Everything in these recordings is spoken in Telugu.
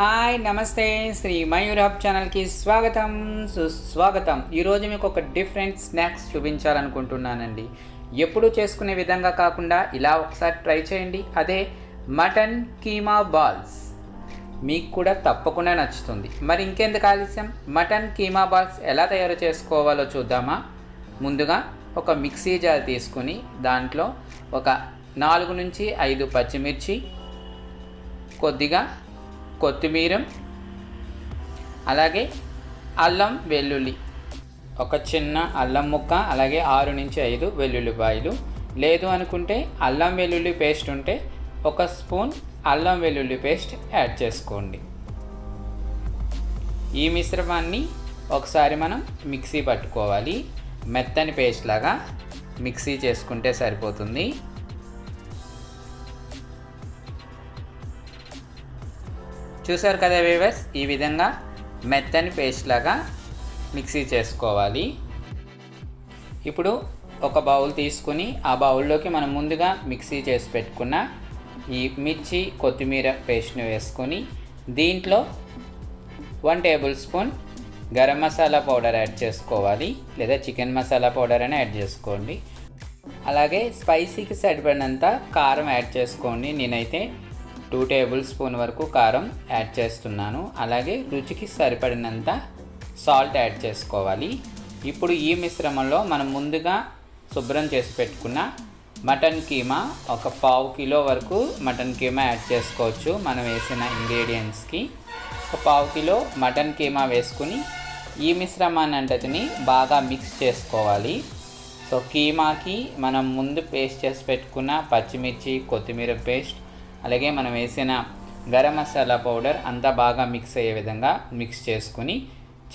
హాయ్ నమస్తే. శ్రీ మయూర్ హబ్ ఛానల్కి స్వాగతం సుస్వాగతం. ఈరోజు మీకు ఒక డిఫరెంట్ స్నాక్స్ చూపించాలనుకుంటున్నానండి. ఎప్పుడు చేసుకునే విధంగా కాకుండా ఇలా ఒకసారి ట్రై చేయండి. అదే మటన్ కీమా బాల్స్. మీకు కూడా తప్పకుండా నచ్చుతుంది. మరి ఇంకెందుకు ఆలస్యం? మటన్ కీమా బాల్స్ ఎలా తయారు చేసుకోవాలో చూద్దామా? ముందుగా ఒక మిక్సీ జార్ తీసుకుని దాంట్లో ఒక నాలుగు నుంచి ఐదు పచ్చిమిర్చి కొద్దిగా కొత్తిమీర అలాగే అల్లం వెల్లుల్లి. ఒక చిన్న అల్లం ముక్క అలాగే ఆరు నుంచి ఐదు వెల్లుల్లిపాయలు. లేదు అనుకుంటే అల్లం వెల్లుల్లి పేస్ట్ ఉంటే ఒక స్పూన్ అల్లం వెల్లుల్లి పేస్ట్ యాడ్ చేసుకోండి. ఈ మిశ్రమాన్ని ఒకసారి మనం మిక్సీ పట్టుకోవాలి. మెత్తని పేస్ట్ లాగా మిక్సీ చేసుకుంటే సరిపోతుంది. చూసారు కదా వేవర్స్ ఈ విధంగా మెత్తని పేస్ట్ లాగా మిక్సీ చేసుకోవాలి. ఇప్పుడు ఒక బౌల్ తీసుకుని ఆ బౌల్లోకి మనం ముందుగా మిక్సీ చేసి పెట్టుకున్న ఈ మిర్చి కొత్తిమీర పేస్ట్ని వేసుకొని దీంట్లో one tablespoon garam masala powder add చేసుకోవాలి. లేదా చికెన్ మసాలా పౌడర్ అని యాడ్ చేసుకోండి. అలాగే స్పైసీకి సరిపడినంత కారం యాడ్ చేసుకోండి. నేనైతే టూ టేబుల్ స్పూన్ వరకు కారం యాడ్ చేస్తున్నాను. అలాగే రుచికి సరిపడినంత సాల్ట్ యాడ్ చేసుకోవాలి. ఇప్పుడు ఈ మిశ్రమంలో మనం ముందుగా శుభ్రం చేసి పెట్టుకున్న మటన్ కీమా ఒక పావు కిలో వరకు మటన్ కీమా యాడ్ చేసుకోవచ్చు. మనం వేసిన ఇంగ్రీడియంట్స్కి ఒక పావు కిలో మటన్ కీమా వేసుకుని ఈ మిశ్రమాన్నంతటిని బాగా మిక్స్ చేసుకోవాలి. సో కీమాకి మనం ముందు పేస్ట్ చేసి పెట్టుకున్న పచ్చిమిర్చి కొత్తిమీర పేస్ట్ అలాగే మనం వేసిన గరం మసాలా పౌడర్ అంతా బాగా మిక్స్ అయ్యే విధంగా మిక్స్ చేసుకుని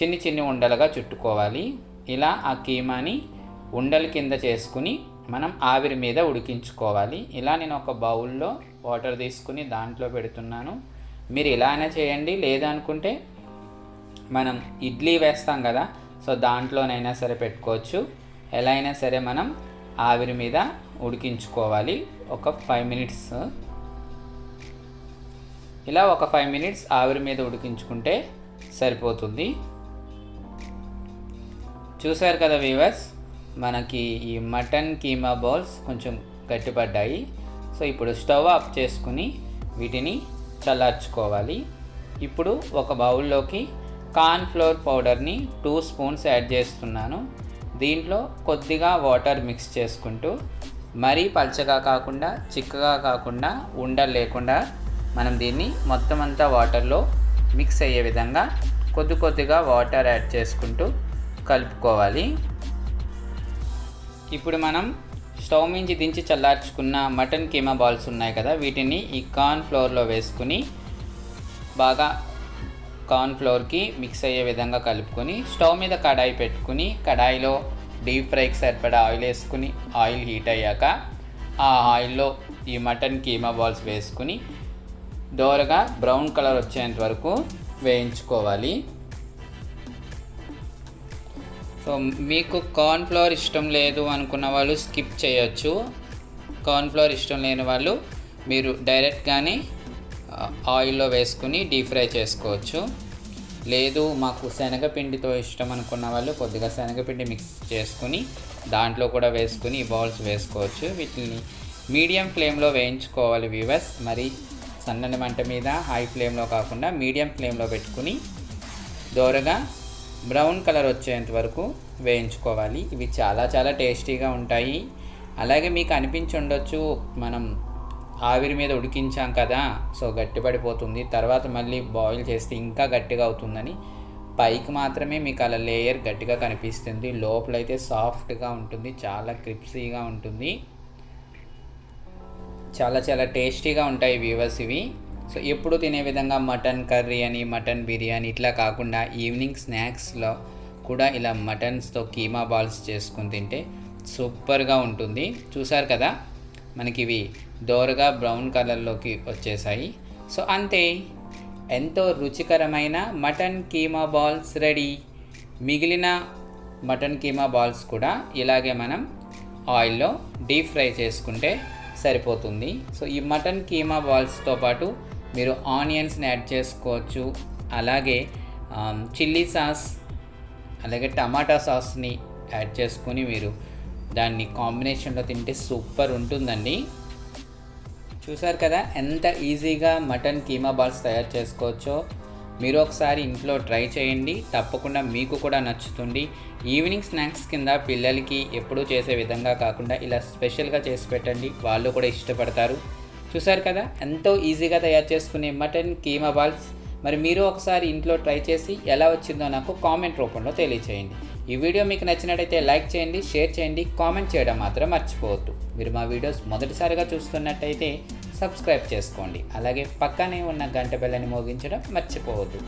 చిన్ని చిన్ని ఉండలుగా చుట్టుకోవాలి. ఇలా ఆ కీమాని ఉండల కింద చేసుకుని మనం ఆవిరి మీద ఉడికించుకోవాలి. ఇలా నేను ఒక బౌల్లో వాటర్ తీసుకుని దాంట్లో పెడుతున్నాను. మీరు ఇలానే చేయండి. లేదనుకుంటే మనం ఇడ్లీ వేస్తాం కదా సో దాంట్లోనైనా సరే పెట్టుకోవచ్చు. ఎలా అయినా సరే మనం ఆవిరి మీద ఉడికించుకోవాలి. ఒక ఫైవ్ మినిట్స్ ఇలా ఒక ఫైవ్ మినిట్స్ ఆవిరి మీద ఉడికించుకుంటే సరిపోతుంది. చూసారు కదా వీవర్స్ మనకి ఈ మటన్ కీమా బౌల్స్ కొంచెం గట్టిపడ్డాయి. సో ఇప్పుడు స్టవ్ ఆఫ్ చేసుకుని వీటిని చల్లార్చుకోవాలి. ఇప్పుడు ఒక బౌల్లోకి కార్న్ ఫ్లోర్ పౌడర్ని టూ స్పూన్స్ యాడ్ చేస్తున్నాను. దీంట్లో కొద్దిగా వాటర్ మిక్స్ చేసుకుంటూ మరీ పల్చగా కాకుండా చిక్కగా కాకుండా ఉండలేకుండా లేకుండా మనం దీన్ని మొత్తం అంతా వాటర్లో మిక్స్ అయ్యే విధంగా కొద్ది కొద్దిగా వాటర్ యాడ్ చేసుకుంటూ కలుపుకోవాలి. ఇప్పుడు మనం స్టవ్ మించి దించి చల్లార్చుకున్న మటన్ కీమా బాల్స్ ఉన్నాయి కదా వీటిని ఈ కార్న్ ఫ్లోర్లో వేసుకుని బాగా కార్న్ ఫ్లోర్కి మిక్స్ అయ్యే విధంగా కలుపుకొని స్టవ్ మీద కడాయి పెట్టుకుని కడాయిలో డీప్ ఫ్రైకి సరిపడా ఆయిల్ వేసుకుని ఆయిల్ హీట్ అయ్యాక ఆ ఆయిల్లో ఈ మటన్ కీమా బాల్స్ వేసుకుని దోరగా బ్రౌన్ కలర్ వచ్చేంత వరకు వేయించుకోవాలి. సో మీకు కార్న్ ఫ్లోర్ ఇష్టం లేదు అనుకున్న వాళ్ళు స్కిప్ చేయొచ్చు. కార్న్ ఫ్లోర్ ఇష్టం లేని వాళ్ళు మీరు డైరెక్ట్గానే ఆయిల్లో వేసుకుని డీప్ ఫ్రై చేసుకోవచ్చు. లేదు మాకు శనగపిండితో ఇష్టం అనుకున్న వాళ్ళు కొద్దిగా శనగపిండి మిక్స్ చేసుకుని దాంట్లో కూడా వేసుకుని బౌల్స్ వేసుకోవచ్చు. వీటిని మీడియం ఫ్లేమ్లో వేయించుకోవాలి వ్యూవర్స్. మరి సన్నని మంట మీద హై ఫ్లేమ్లో కాకుండా మీడియం ఫ్లేమ్లో పెట్టుకుని దోరగా బ్రౌన్ కలర్ వచ్చేంత వరకు వేయించుకోవాలి. ఇవి చాలా చాలా టేస్టీగా ఉంటాయి. అలాగే మీకు అనిపించి ఉండొచ్చు మనం ఆవిరి మీద ఉడికించాం కదా సో గట్టిపడిపోతుంది తర్వాత మళ్ళీ బాయిల్ చేస్తే ఇంకా గట్టిగా అవుతుందని పైకి మాత్రమే మీకు అలా లేయర్ గట్టిగా కనిపిస్తుంది. లోపలైతే సాఫ్ట్గా ఉంటుంది చాలా క్రిప్సీగా ఉంటుంది. చాలా చాలా టేస్టీగా ఉంటాయి వ్యూవర్స్ ఇవి. సో ఎప్పుడు తినే విధంగా మటన్ కర్రీ అని మటన్ బిర్యానీ ఇట్లా కాకుండా ఈవినింగ్ స్నాక్స్లో కూడా ఇలా మటన్స్తో కీమా బాల్స్ చేసుకుని తింటే సూపర్గా ఉంటుంది. చూసారు కదా? మనకి ఇవి దోరగా బ్రౌన్ కలర్లోకి వచ్చేసాయి. సో అంతే ఎంతో రుచికరమైన మటన్ కీమా బాల్స్ రెడీ. మిగిలిన మటన్ కీమా బాల్స్ కూడా ఇలాగే మనం ఆయిల్లో డీప్ ఫ్రై చేసుకుంటే సరిపోతుంది. సో ఈ మటన్ కీమా బాల్స్తో పాటు మీరు ఆనియన్స్ని యాడ్ చేసుకోవచ్చు. అలాగే చిల్లీ సాస్ అలాగే టమాటా సాస్ని యాడ్ చేసుకొని మీరు దాన్ని కాంబినేషన్లో తింటే సూపర్ ఉంటుందండి. చూసారు కదా ఎంత ఈజీగా మటన్ కీమా బాల్స్ తయారు చేసుకోవచ్చో. మీరు ఒకసారి ఇంట్లో ట్రై చేయండి. తప్పకుండా మీకు కూడా నచ్చుతుంది. ఈవినింగ్ స్నాక్స్ కింద పిల్లలకి ఎప్పుడూ చేసే విధంగా కాకుండా ఇలా స్పెషల్గా చేసి పెట్టండి. వాళ్ళు కూడా ఇష్టపడతారు. చూసారు కదా? ఎంతో ఈజీగా తయారు చేసుకునే మటన్ కీమా బాల్స్. మరి మీరు ఒకసారి ఇంట్లో ట్రై చేసి ఎలా వచ్చిందో నాకు కామెంట్ రూపంలో తెలియచేయండి. ఈ వీడియో మీకు నచ్చినట్టయితే లైక్ చేయండి షేర్ చేయండి కామెంట్ చేయడం మాత్రం మర్చిపోవద్దు. మీరు మా వీడియోస్ మొదటిసారిగా చూస్తున్నట్టయితే సబ్స్క్రైబ్ చేసుకోండి. అలాగే పక్కనే ఉన్న గంట బెల్లని మోగించడం మర్చిపోవద్దు.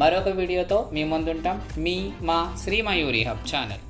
మరొక వీడియోతో మీ ముందుంటాం. మీ మా శ్రీ మయూరి హబ్ ఛానల్.